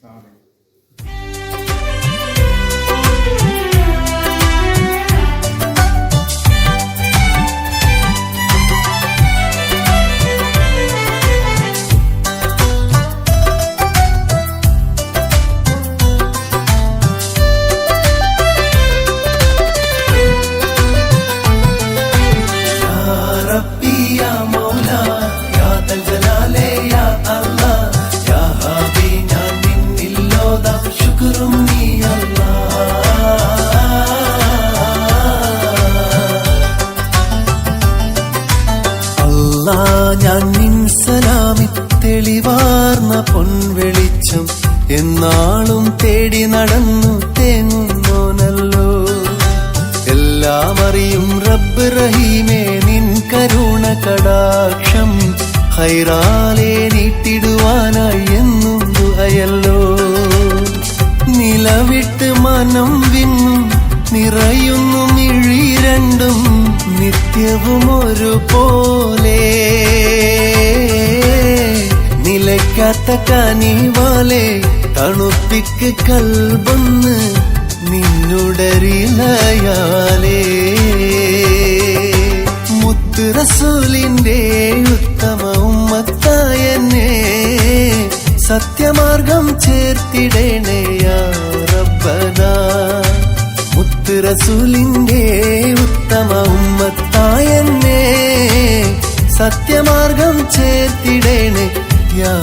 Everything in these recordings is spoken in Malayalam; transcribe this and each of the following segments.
sounding നിന്നില്ലോതാ ശുക്രും നീ അല്ലാ ഞാൻ നിൻ സലാമി തെളിവാർന്ന പൊൻവെളിച്ചം എന്നാളും തേടി നടന്നു തേങ്ങുന്നോനല്ലോ. എല്ലാം അറിയും റബ്ബ് റഹീമേ നിൻ കരുണ കടാക്ഷം ഹൈറാലെ നീട്ടിടുവാനായി എന്നും ദുഹയല്ലോ. നിലവിട്ട് മനം വിന്നും നിറയുന്നു മിഴി രണ്ടും നിത്യവും ഒരുപോലെ. നിലയ്ക്കാത്ത കനിവാലെ തണുപ്പിക്ക് കൽബൊന്ന് നിന്നുടരിലയാലേ. മുത്ത് ഉത്തമം സത്യമാർഗം ചേർത്തിടേണേയാ റബ്ബന. മുത്ത് റസൂലിന്റെ ഉത്തമ ഉമ്മത്തായെന്നെ സത്യമാർഗം ചേർത്തിടേണേ യാ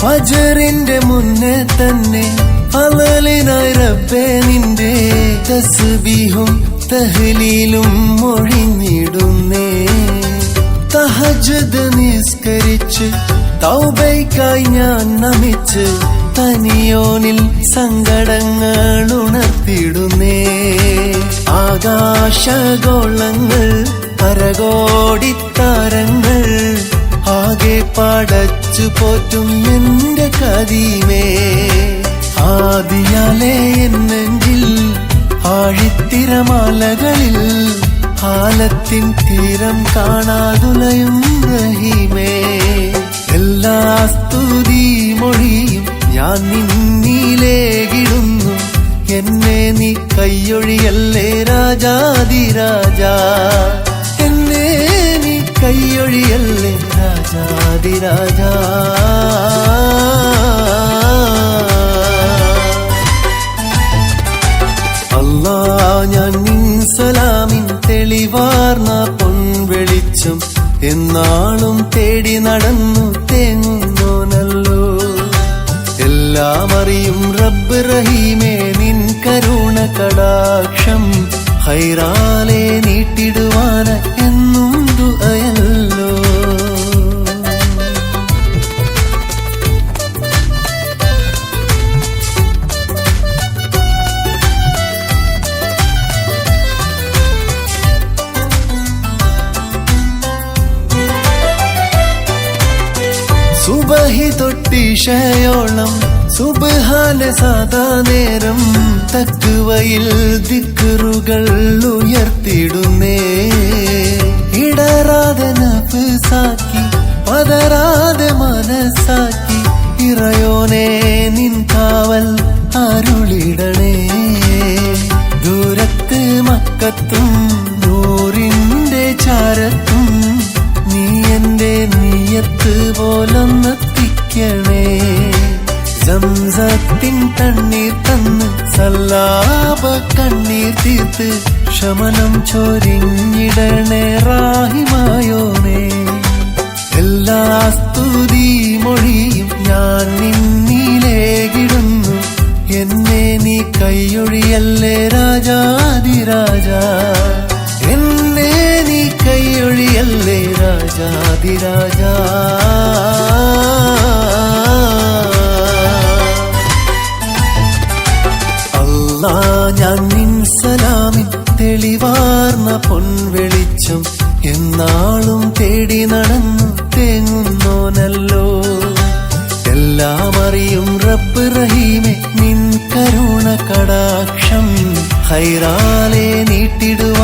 ഫജറിന്റെ മുന്നേ തന്നെ അമലിനായി റബ്ബേ നിന്റെ തസ്ബീഹും തഹ്ലീലും മൊഴിഞ്ഞിടുന്നേ തഹജ്ജുദ് നിസ്കരിച്ച് തൗബൈക്കായി ഞാൻ നമിച്ച് തനിയോനിൽ സങ്കടങ്ങൾ ഉണർത്തിടുന്നേ. ആകാശഗോളങ്ങൾ പരകോടിത്താരങ്ങൾ പടച്ചു പോറ്റും എന്റെ കദീമേ ആദിയാലേ എന്നെങ്കിൽ ആഴിത്തിരമാലകളിൽ കാലത്തിൻ തീരം കാണാതുലയും റഹീമേ. എല്ലാ സ്തുതി മൊഴിയും ഞാൻ നിന്നിലേകിടുന്നു എന്നെ നീ കയ്യൊഴിയല്ലേ രാജാതിരാജാ. എന്നെ നീ കയ്യൊഴിയല്ലേ രാജാതിരാജാ. അല്ലാ ഞാൻ നിൻ സലാമിൻ തെളിവാർന്ന പൊൻവെളിച്ചം എന്നാളും തേടി നടന്നു തേങ്ങുന്നോനല്ലോ എല്ലാം അറിയും റബ്ബ് റഹീമേ നിൻ കരുണ കടാക്ഷം ഹൈറാലെ നീട്ടിടുവാന സുബഹി തൊട്ടിഷയോളം സുബഹാന സാധാ നേരം തക്കുവയിൽ ദിക്കറുകൾ ഉയർത്തിടുന്നേ. ഇടറാതെ നഫ്സാക്കി പതരാതെ മനസ്സാക്കി ഇറയോനെ നിൻ കാവൽ അരുളിടണേ. സംസത്തിൻ തണ്ണീർ തന്ന് സല്ലാപ കണ്ണീർ തീർത്ത് ശമനം ചൊരിഞ്ഞിടണേ റാഹിമായോനേ. എല്ലാ സ്തുതി മൊഴിയും ഞാൻ നിന്നിലേകിടുന്നു. എന്നെ നീ കൈയൊഴിയല്ലേ രാജാതിരാജ എന്നെ നീ കൈയൊഴിയല്ലേ രാജാതിരാജ അല്ലാ പൊൻ നിൻ സലാമിൻ തെളിവാ അറിവാർന്ന പൊൻവെളിച്ചം എന്നാളും തേടി നടന്നു തേങ്ങുന്നോനല്ലോ എല്ലാം അറിയും റബ്ബ് റഹീമെ നിൻ കരുണ കടാക്ഷം ഹൈറാലെ നീട്ടിടുവാന